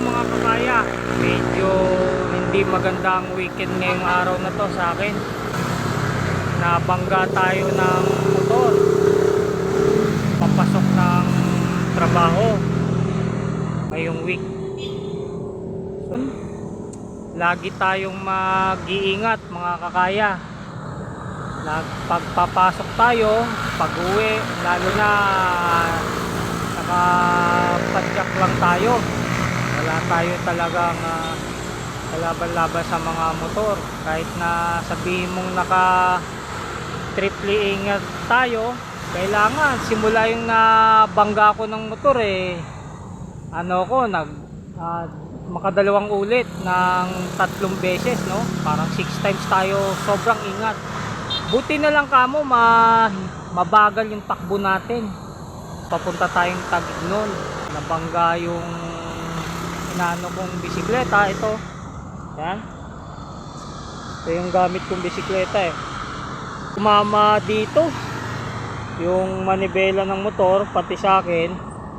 mga kakaya, medyo hindi maganda ang weekend ngayong araw na to sa akin. Nabangga tayo ng motor. Papasok ng trabaho ngayong week. Lagi tayong mag-iingat mga kakaya. Pagpapasok tayo, pag-uwi, lalo na nakapadyak lang tayo. Wala tayo talagang uh, kalaban-laban sa mga motor. Kahit na sabihin mong naka triple ingat tayo, kailangan simula yung nabangga ko ng motor eh ano ko nag ah, makadalawang ulit ng tatlong beses no? Parang six times tayo sobrang ingat. Buti na lang kamo ma mabagal yung takbo natin. Papunta tayong tagig nun nabangga yung inaano kong bisikleta ito. Yan. Ito yung gamit kong bisikleta eh. Umama dito yung manibela ng motor pati sa akin.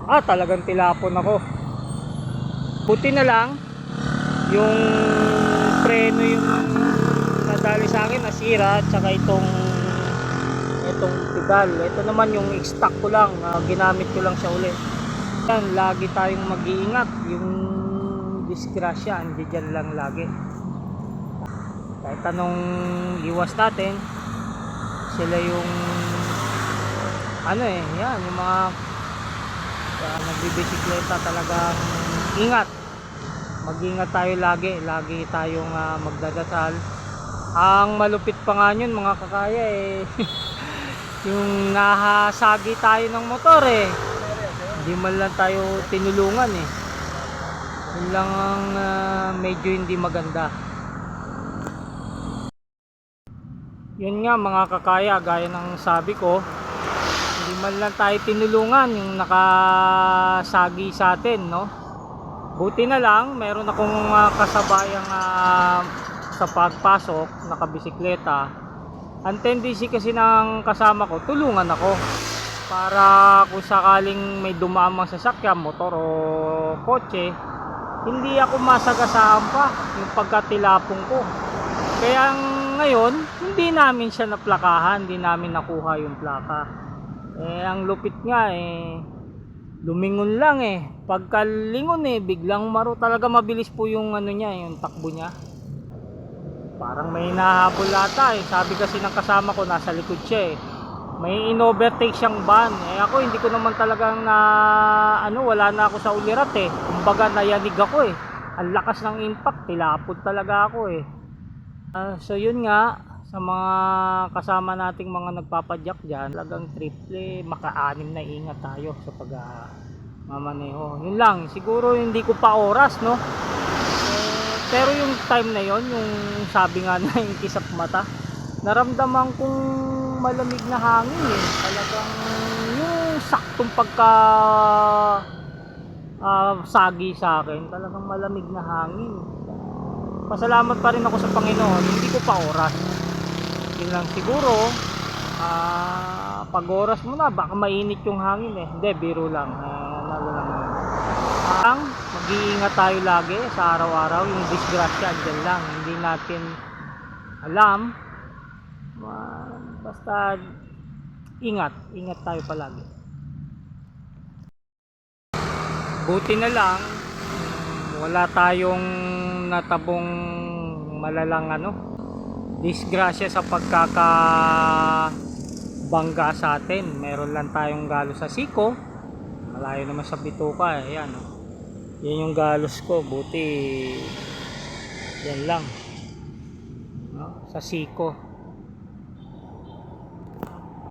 Ah talagang tilapon ako. Buti na lang yung preno yung nadali sa akin nasira at saka itong itong tigal. Ito naman yung stock ko lang ah, ginamit ko lang siya ulit yan lagi tayong mag-iingat. Yung disgrasya hindi dyan lang lagi. Kahit anong iwas natin sila yung ano eh yan yung mga uh, nagbibisikleta talagang ingat. Mag-ingat tayo lagi lagi tayong uh, magdadasal. Ang malupit pa nga yun mga kakaya eh yung nahasagi tayo ng motor eh. Hindi man lang tayo tinulungan eh yun lang ang uh, medyo hindi maganda. Yun nga mga kakaya gaya ng sabi ko hindi man lang tayo tinulungan yung nakasagi sa atin no? Buti na lang meron akong uh, kasabayang uh, sa pagpasok nakabisikleta. Ang tendency kasi ng kasama ko tulungan ako para kung sakaling may dumamang sasakyan motor o kotse hindi ako masagasaan pa yung pagkatilapong ko. Kaya ngayon hindi namin siya naplakahan hindi namin nakuha yung plaka. Eh ang lupit nga eh lumingon lang eh. Pagkalingon eh biglang maro. Talaga mabilis po yung ano niya yung takbo niya. Parang may nahabol ata eh. Sabi kasi ng kasama ko nasa likod siya eh may in-overtake siyang van eh ako hindi ko naman talagang na ano wala na ako sa ulirat eh. Kumbaga nayanig ako eh. Ang lakas ng impact tilapod talaga ako eh. Ah, so yun nga sa mga kasama nating mga nagpapadyak dyan talagang triple maka-anim na ingat tayo sa pag uh, mamaneho yun lang siguro hindi ko pa oras no? Eh, pero yung time na yon yung sabi nga na yung kisap mata naramdaman kong malamig na hangin eh. Talagang yung saktong pagka ah, sagi sa akin talagang malamig na hangin. Pasalamat pa rin ako sa Panginoon hindi ko pa oras. Yun lang siguro. Ah, pag oras mo na baka mainit yung hangin eh. Hindi biro lang uh, lalo lang ang mag-iingat tayo lagi sa araw-araw yung disgrasya dyan lang. Hindi natin alam basta ingat ingat tayo palagi buti na lang wala tayong natabong malalang ano disgrasya sa pagkaka bangga sa atin meron lang tayong galos sa siko malayo naman sa bituka eh. yan oh. yan yung galos ko buti yan lang no? sa siko